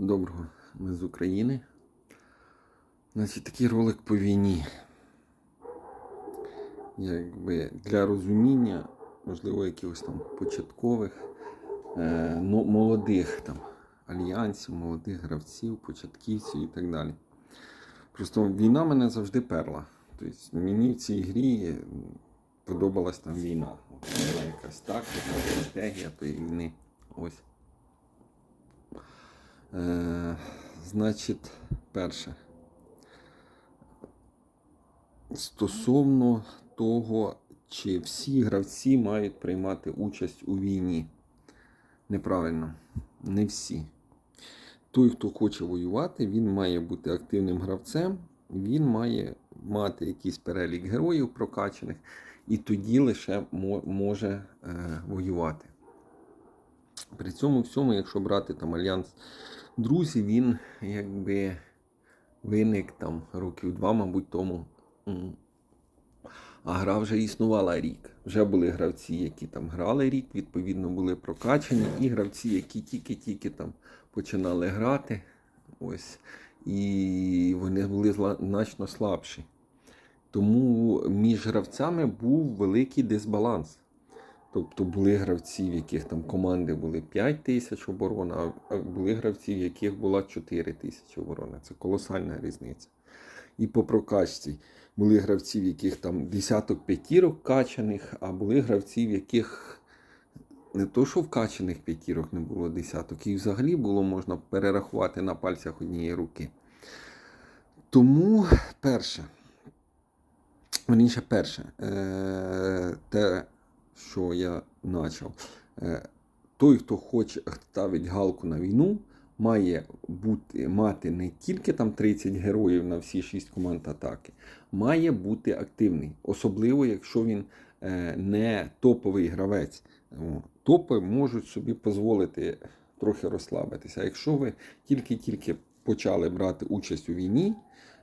Доброго, ми з України. Значить, такий ролик по війні. Якби для розуміння, можливо, якихось там початкових, е, ну, молодих там альянсів, молодих гравців, початківців і так далі. Просто війна мене завжди перла. Тобто мені в цій грі подобалась там війна. От якась тактика, стратегія тої війни. Ось. Е, значить, перше. Стосовно того, чи всі гравці мають приймати участь у війні. Неправильно, не всі. Той, хто хоче воювати, він має бути активним гравцем, він має мати якийсь перелік героїв прокачаних, і тоді лише може е, воювати. При цьому всьому, якщо брати там альянс друзів, він якби виник там років два, мабуть, тому. А гра вже існувала рік. Вже були гравці, які там грали рік, відповідно були прокачані, і гравці, які тільки-тільки там починали грати. Ось. І вони були значно слабші. Тому між гравцями був великий дисбаланс. Тобто були гравці, в яких там команди були 5 тисяч оборон, а- були гравці, в яких була 4 тисячі оборони. Це колосальна різниця. І по прокачці були гравці, в яких там десяток п'ятірок качаних, а були гравці, в яких не то, що вкачаних п'ятірок не було десяток, і взагалі було можна перерахувати на пальцях однієї руки. Тому перше, Верніше, перше, е, те, що я почав. Е, той, хто хоче ставить галку на війну, має бути, мати не тільки там 30 героїв на всі 6 команд атаки, має бути активний. Особливо, якщо він е, не топовий гравець. Топи можуть собі дозволити трохи розслабитися. А якщо ви тільки-тільки почали брати участь у війні,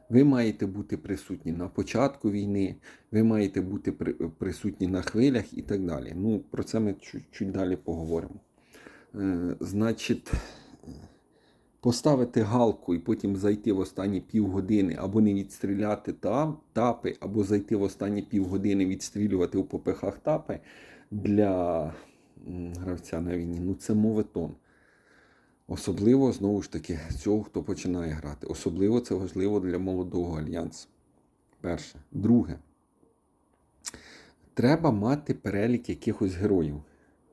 ви маєте бути присутні на початку війни, ви маєте бути при- присутні на хвилях і так далі. Ну, про це ми чуть-чуть далі поговоримо. Е, значить, поставити галку і потім зайти в останні півгодини, або не відстріляти та- тапи, або зайти в останні півгодини, відстрілювати у попихах тапи для гравця на війні. Ну, це моветон. Особливо, знову ж таки, цього, хто починає грати. Особливо це важливо для молодого альянсу. Перше. Друге. Треба мати перелік якихось героїв.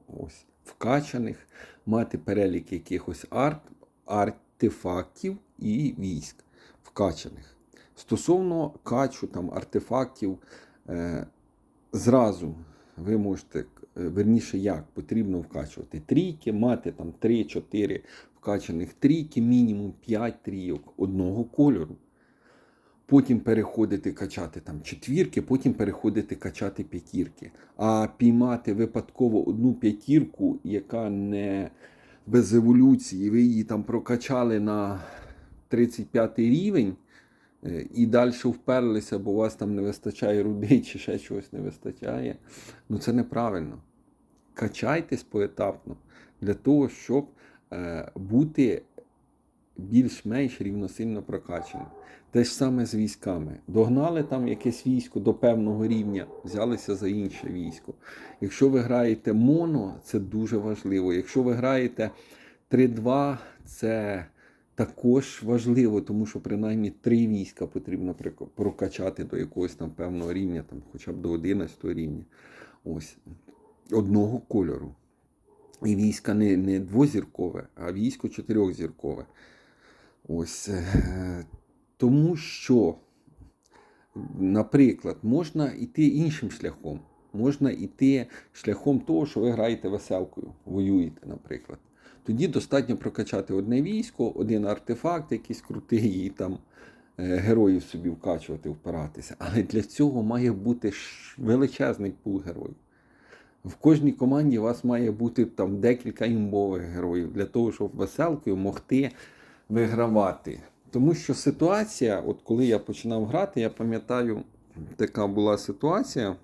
Ось. Вкачаних, мати перелік якихось арт, артефактів і військ вкачаних. Стосовно качу там, артефактів, е, зразу ви можете, верніше як, потрібно вкачувати трійки, мати там 3-4 вкачаних трійки, мінімум 5 трійок одного кольору. Потім переходити качати там четвірки, потім переходити качати п'ятірки. А піймати випадково одну п'ятірку, яка не без еволюції, ви її там прокачали на 35 рівень е, і далі вперлися, бо у вас там не вистачає руди чи ще чогось не вистачає. Ну це неправильно. Качайтесь поетапно для того, щоб е, бути більш-менш рівносильно прокачаним. Те ж саме з військами. Догнали там якесь військо до певного рівня, взялися за інше військо. Якщо ви граєте моно, це дуже важливо. Якщо ви граєте 3-2, це також важливо, тому що принаймні три війська потрібно прокачати до якогось там певного рівня, там, хоча б до 11 рівня. Ось. Одного кольору. І війська не, не двозіркове, а військо чотирьохзіркове. Ось. е, Тому що, наприклад, можна йти іншим шляхом. Можна йти шляхом того, що ви граєте веселкою, воюєте, наприклад. Тоді достатньо прокачати одне військо, один артефакт, якийсь крутий, і там е, героїв собі вкачувати, впиратися. Але для цього має бути величезний пул героїв. В кожній команді у вас має бути там декілька імбових героїв для того, щоб веселкою могти вигравати. Тому що ситуація, от коли я починав грати, я пам'ятаю, така була ситуація.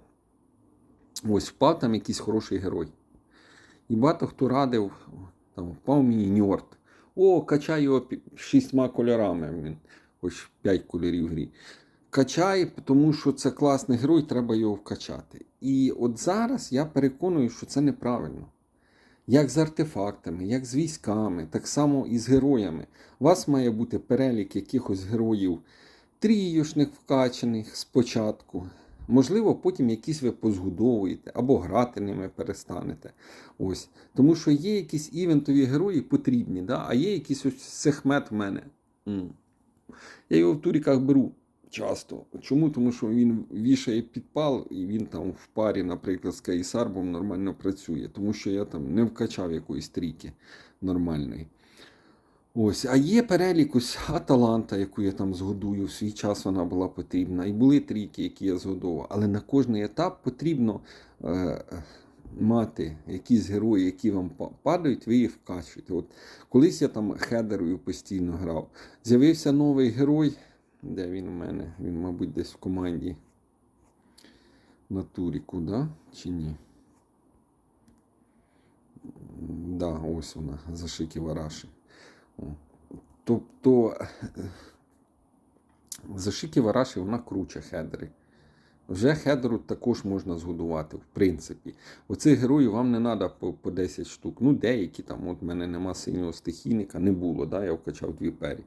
Ось впав там якийсь хороший герой. І багато хто радив, там впав мені Ньорд. О, качай його шістьма кольорами. Він, хоч п'ять кольорів грі. Качай, тому що це класний герой, треба його вкачати. І от зараз я переконую, що це неправильно. Як з артефактами, як з військами, так само і з героями. У вас має бути перелік якихось героїв тріюшних вкачаних спочатку. Можливо, потім якісь ви позгудовуєте або грати ними перестанете. Ось. Тому що є якісь івентові герої потрібні, да? а є якийсь ось сехмет в мене. М. Я його в туріках беру часто. Чому? Тому що він вішає підпал і він там в парі, наприклад, з Каїсарбом нормально працює, тому що я там не вкачав якоїсь трійки нормальної. Ось, а є перелік ось Аталанта, яку я там згодую. В свій час вона була потрібна. І були трійки, які я згодував. Але на кожний етап потрібно е, мати якісь герої, які вам падають, ви їх вкачуєте. От колись я там хедерою постійно грав. З'явився новий герой. Де він у мене? Він, мабуть, десь в команді на Туріку, да? Чи ні? Да, ось вона, Зашикі Вараші. Тобто Зашикі Вараші вона круче хедери. Вже хедеру також можна згодувати, в принципі. Оцих героїв вам не треба по, по 10 штук. Ну, деякі там, от в мене нема синього стихійника, не було, да? я вкачав дві пері.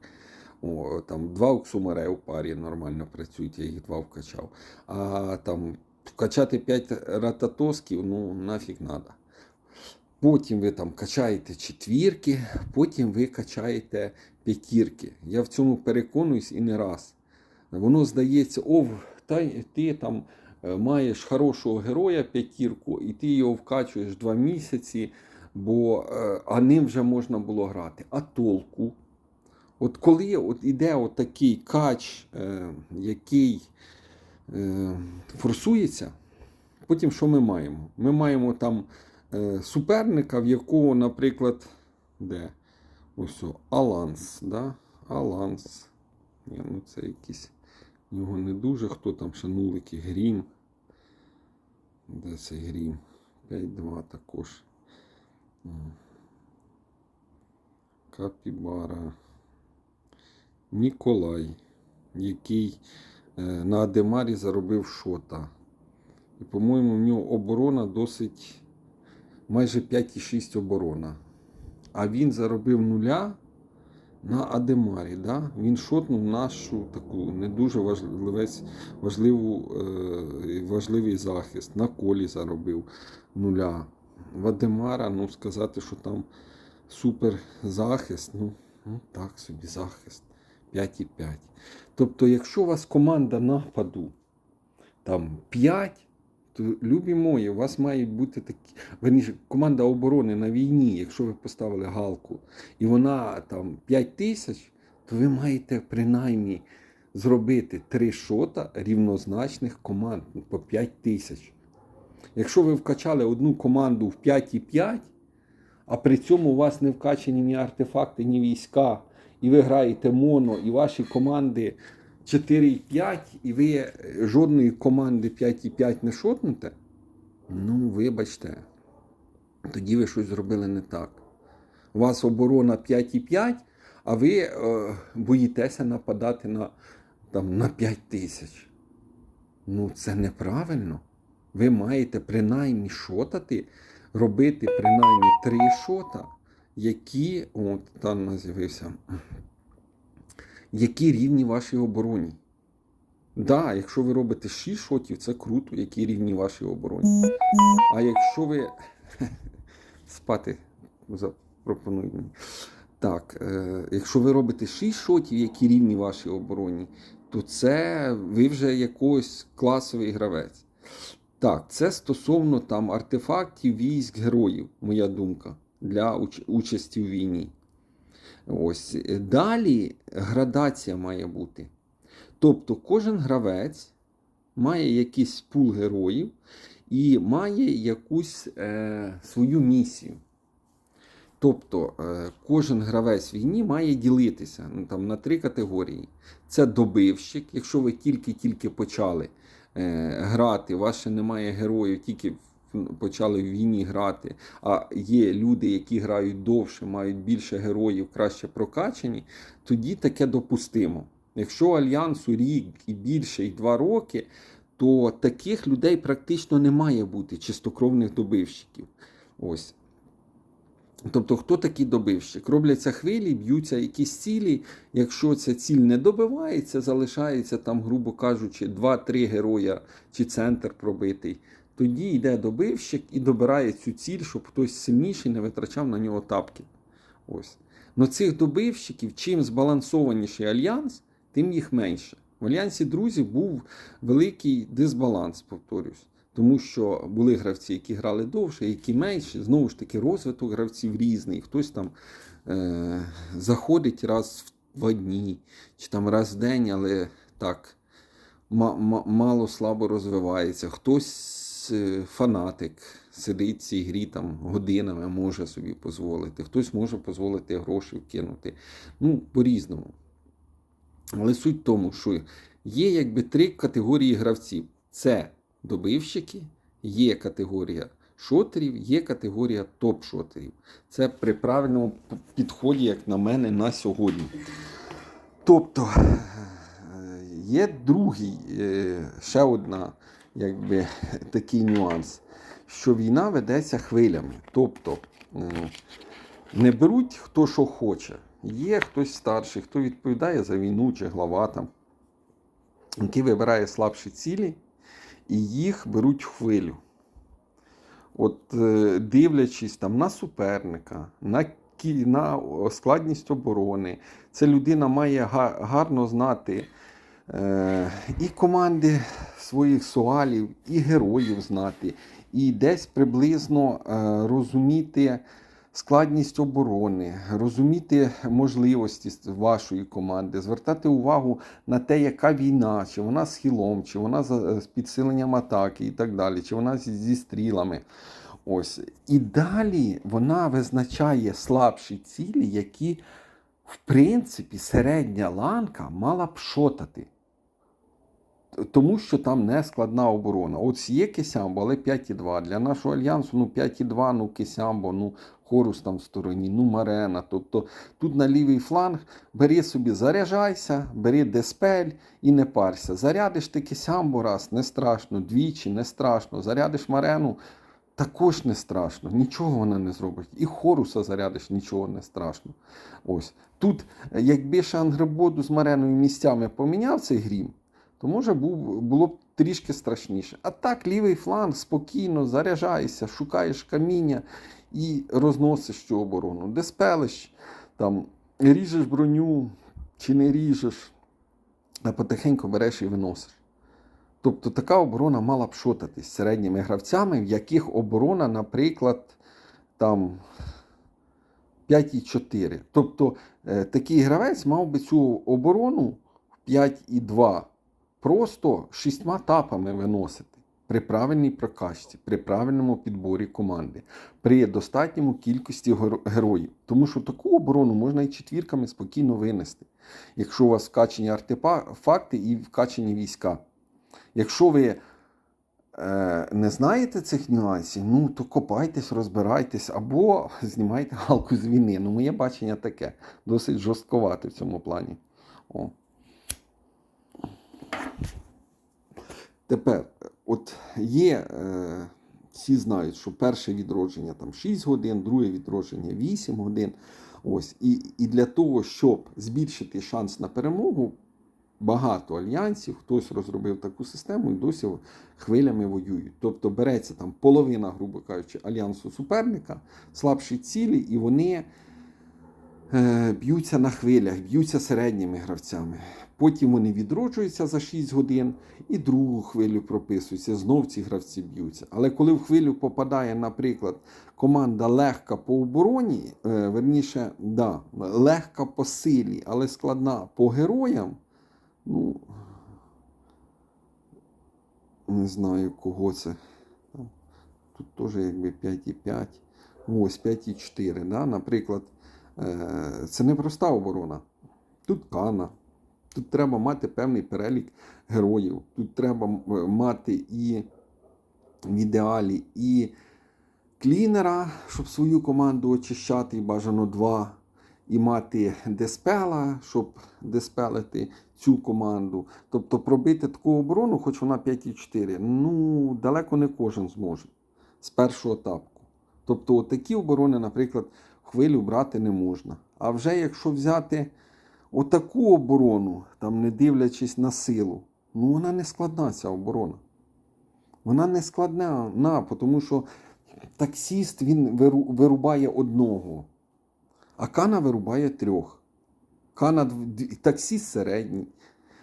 О, там два оксумаре у парі нормально працюють, я їх два вкачав. А там вкачати 5 рататосків, ну нафіг треба. Потім ви там качаєте четвірки, потім ви качаєте п'ятірки. Я в цьому переконуюсь і не раз. Воно здається, о, та ти там е, маєш хорошого героя п'ятірку, і ти його вкачуєш два місяці, бо е, а ним вже можна було грати. А толку? От коли от іде от такий кач, е, який е, форсується, потім що ми маємо? Ми маємо там суперника, в якого, наприклад, де? Ось о, Аланс. Да? Аланс. Ні, ну це якийсь. в Нього не дуже. Хто там ще нулики? Грім. Де цей грім? 5-2 також. Капібара. Ніколай, який е, на Адемарі заробив шота. І, по-моєму, в нього оборона досить майже 5,6 оборона. А він заробив нуля на Адемарі. Да? Він шотнув нашу таку не дуже важливець, важливу, е, важливий захист. На колі заробив нуля. В Адемара, ну сказати, що там супер захист, ну, ну так собі захист. 5,5. Тобто, якщо у вас команда нападу там 5, то любі мої, у вас мають бути такі. Верніше, команда оборони на війні, якщо ви поставили галку, і вона там 5 тисяч, то ви маєте принаймні зробити 3 шота рівнозначних команд ну, по 5 тисяч. Якщо ви вкачали одну команду в 5,5, а при цьому у вас не вкачані ні артефакти, ні війська, і ви граєте моно, і ваші команди 4,5, і ви жодної команди 5,5 не шотнете, ну, вибачте, тоді ви щось зробили не так. У вас оборона 5,5, а ви е, боїтеся нападати на, там, на 5 тисяч. Ну, це неправильно. Ви маєте принаймні шотати, робити принаймні три шота, які, от там з'явився, які рівні вашій обороні. Да, якщо ви робите 6 шотів, це круто, які рівні вашій обороні. А якщо ви спати запропонують мені. Так, е, якщо ви робите 6 шотів, які рівні вашій обороні, то це ви вже якийсь класовий гравець. Так, це стосовно там артефактів, військ, героїв, моя думка, для уч- участі в війні. Ось. Е, Далі градація має бути. Тобто кожен гравець має якийсь пул героїв і має якусь е, свою місію. Тобто е, кожен гравець в війні має ділитися ну, там, на три категорії. Це добивщик, якщо ви тільки-тільки почали е, грати, у вас ще немає героїв, тільки почали в війні грати, а є люди, які грають довше, мають більше героїв, краще прокачані, тоді таке допустимо. Якщо альянсу рік і більше, і два роки, то таких людей практично не має бути чистокровних добивщиків. Ось. Тобто, хто такий добивщик? Робляться хвилі, б'ються якісь цілі. Якщо ця ціль не добивається, залишається там, грубо кажучи, 2-3 героя чи центр пробитий. Тоді йде добивщик і добирає цю ціль, щоб хтось сильніший не витрачав на нього тапки. Ось. Но цих добивщиків, чим збалансованіший альянс, тим їх менше. В альянсі друзів був великий дисбаланс, повторюсь. Тому що були гравці, які грали довше, які менше. Знову ж таки, розвиток гравців різний. Хтось там е- заходить раз в два дні, чи там раз в день, але так ма- ма- мало слабо розвивається. Хтось е, фанатик, сидить в цій грі там годинами, може собі дозволити. Хтось може дозволити гроші вкинути. Ну, по-різному. Але суть в тому, що є якби три категорії гравців: це добивщики, є категорія шотерів, є категорія топ-шотерів. Це при правильному підході, як на мене, на сьогодні. Тобто е, є другий, е, ще одна, якби, такий нюанс, що війна ведеться хвилями. Тобто не беруть хто що хоче. Є хтось старший, хто відповідає за війну чи глава там, який вибирає слабші цілі, і їх беруть хвилю. От е, дивлячись там на суперника, на, на складність оборони, ця людина має гарно знати і команди своїх суалів, і героїв знати, і десь приблизно е, розуміти складність оборони, розуміти можливості вашої команди, звертати увагу на те, яка війна, чи вона з хілом, чи вона з підсиленням атаки і так далі, чи вона зі стрілами. Ось. І далі вона визначає слабші цілі, які, в принципі, середня ланка мала б шотати. Тому що там не складна оборона. От є Кисямбо, але 5,2. Для нашого альянсу ну 5,2, ну Кисямбо, ну Хорус там в стороні, ну Марена. Тобто тут на лівий фланг бери собі, заряджайся, бери Деспель і не парся. Зарядиш ти Кисямбо раз, не страшно, двічі, не страшно. Зарядиш Марену, також не страшно. Нічого вона не зробить. І Хоруса зарядиш, нічого не страшно. Ось. Тут, е, якби ще з Мареною місцями поміняв цей грім, то може було б трішки страшніше. А так, лівий фланг спокійно заряджаєшся, шукаєш каміння і розносиш цю оборону. Де спелиш, там, ріжеш броню чи не ріжеш, а потихеньку береш і виносиш. Тобто така оборона мала б шотатись середніми гравцями, в яких оборона, наприклад, там 5,4. Тобто е, такий гравець мав би цю оборону в 5,2 просто шістьма тапами виносити при правильній прокачці, при правильному підборі команди, при достатньому кількості героїв. Тому що таку оборону можна і четвірками спокійно винести, якщо у вас вкачені артефакти і вкачені війська. Якщо ви е, не знаєте цих нюансів, ну то копайтесь, розбирайтесь або знімайте галку з війни. Ну, моє бачення таке, досить жорстковате в цьому плані. О. Тепер, от є, е, всі знають, що перше відродження там 6 годин, друге відродження 8 годин. Ось. І, і для того, щоб збільшити шанс на перемогу, багато альянсів, хтось розробив таку систему і досі хвилями воюють. Тобто береться там половина, грубо кажучи, альянсу суперника, слабші цілі, і вони е, б'ються на хвилях, б'ються середніми гравцями. Потім вони відроджуються за 6 годин і другу хвилю прописуються. Знов ці гравці б'ються. Але коли в хвилю попадає, наприклад, команда легка по обороні, е, верніше, да, легка по силі, але складна по героям, ну, не знаю, кого це. Тут теж якби 5,5. Ось 5,4. Да? Наприклад, е, це не проста оборона. Тут Кана. Тут треба мати певний перелік героїв. Тут треба мати і в ідеалі і клінера, щоб свою команду очищати, і бажано два, і мати диспела, щоб диспелити цю команду. Тобто пробити таку оборону, хоч вона 5,4, ну далеко не кожен зможе з першого тапку. Тобто, такі оборони, наприклад, хвилю брати не можна. А вже якщо взяти отаку оборону, там не дивлячись на силу, ну вона не складна ця оборона. Вона не складна, тому що таксіст він вирубає одного, а кана вирубає трьох. Кана таксіст середній,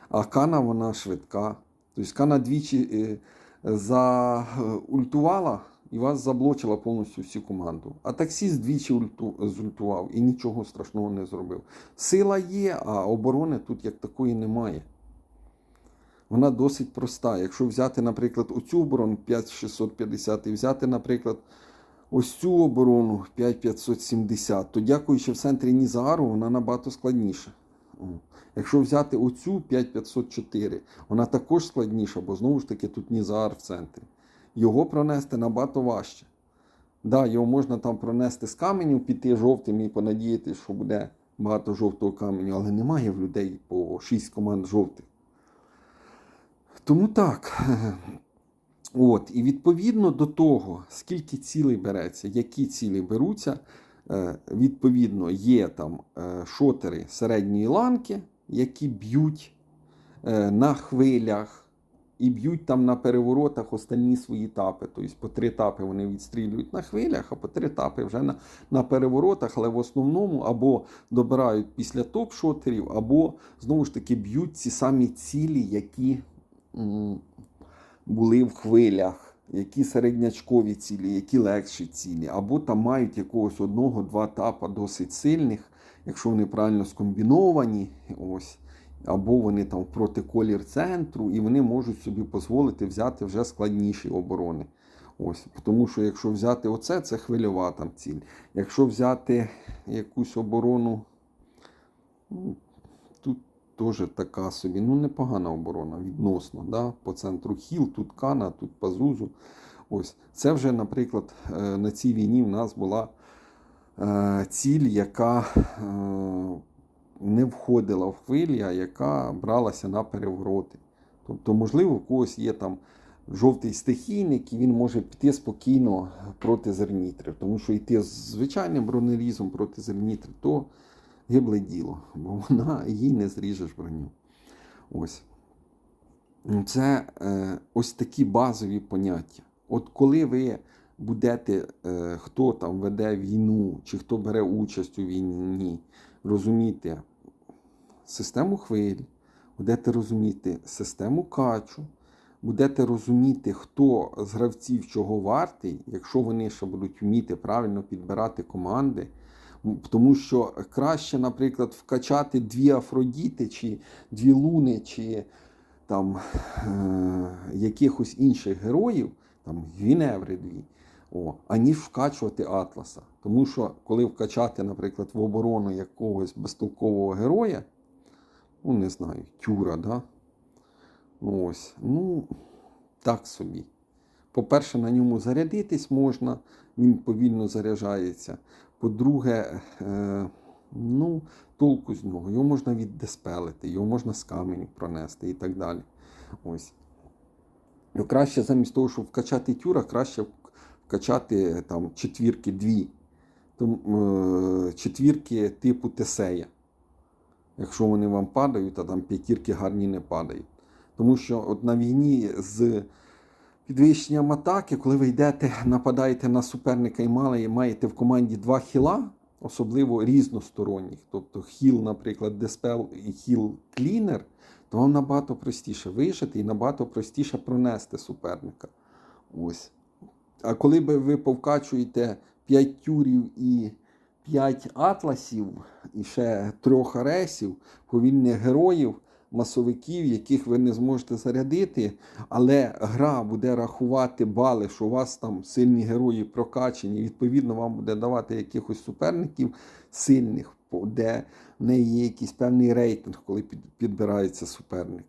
а кана вона швидка. Тобто кана двічі е, заультувала і вас заблочила повністю всю команду. А таксіст двічі ульту, зультував і нічого страшного не зробив. Сила є, а оборони тут як такої немає. Вона досить проста. Якщо взяти, наприклад, оцю оборону 5650 і взяти, наприклад, ось цю оборону 5570, то дякуючи в центрі Нізаару, вона набагато складніша. Якщо взяти оцю 5504, вона також складніша, бо знову ж таки тут Нізаар в центрі. Його пронести набагато важче. Да, його можна там пронести з каменю, піти жовтим і понадіятися, що буде багато жовтого каменю, але немає в людей по 6 команд жовтих. Тому так. От, і відповідно до того, скільки цілей береться, які цілі беруться, е, відповідно, є там е, шотери середньої ланки, які б'ють е, на хвилях і б'ють там на переворотах останні свої тапи. Тобто по три тапи вони відстрілюють на хвилях, а по три тапи вже на, на переворотах, але в основному або добирають після топ-шотерів, або знову ж таки б'ють ці самі цілі, які були в хвилях, які середнячкові цілі, які легші цілі, або там мають якогось одного-два тапа досить сильних, якщо вони правильно скомбіновані. ось. Або вони там проти колір центру, і вони можуть собі дозволити взяти вже складніші оборони. Ось, тому що якщо взяти оце, це хвильова там ціль. Якщо взяти якусь оборону, ну, теж така собі, ну непогана оборона відносно. Да? По центру хіл, тут кана, тут пазузу. Ось. Це вже, наприклад, е, на цій війні в нас була е, ціль, яка е, не входила в хвилі, а яка бралася на перевороти. Тобто, можливо, у когось є там жовтий стихійник, і він може піти спокійно проти зернітрів. Тому що йти з звичайним бронелізом проти зернітрів, то гибле діло, бо вона їй не зріжеш броню. Ось. Це е, ось такі базові поняття. От коли ви будете, е, хто там веде війну, чи хто бере участь у війні, розуміти систему хвиль, будете розуміти систему качу, будете розуміти, хто з гравців чого вартий, якщо вони ще будуть вміти правильно підбирати команди. Тому що краще, наприклад, вкачати дві Афродіти, чи дві луни, чи там е- якихось інших героїв, там Гвіневри дві, о, аніж вкачувати Атласа. Тому що коли вкачати, наприклад, в оборону якогось безтолкового героя, ну не знаю, тюра, да? Ну, ось, ну, так собі. По-перше, на ньому зарядитись можна, він повільно заряджається. По-друге, е, ну, толку з нього. Його можна віддеспелити, його можна з каменю пронести і так далі. Ось. Ну, краще замість того, щоб вкачати тюра, краще вкачати там четвірки дві. Там, е, четвірки типу Тесея. Якщо вони вам падають, а там п'ятірки гарні не падають. Тому що от на війні з підвищенням атаки, коли ви йдете, нападаєте на суперника і мали- маєте в команді два хіла, особливо різносторонніх, тобто хіл, наприклад, Диспел і хіл Клінер, то вам набагато простіше вижити і набагато простіше пронести суперника. Ось. А коли би ви повкачуєте 5 тюрів і 5 атласів, і ще трьох аресів, повільних героїв, масовиків, яких ви не зможете зарядити, але гра буде рахувати бали, що у вас там сильні герої прокачені. Відповідно, вам буде давати якихось суперників сильних, де в неї є якийсь певний рейтинг, коли підбирається суперник.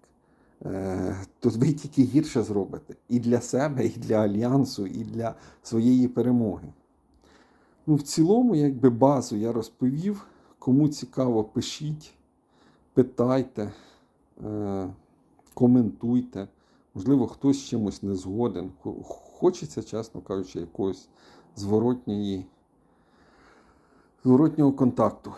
Е, то ви тільки гірше зробите і для себе, і для альянсу, і для своєї перемоги. Ну, В цілому, якби базу я розповів. Кому цікаво, пишіть, питайте. Е, коментуйте. Можливо, хтось з чимось не згоден. Хочеться, чесно кажучи, якогось зворотнього контакту.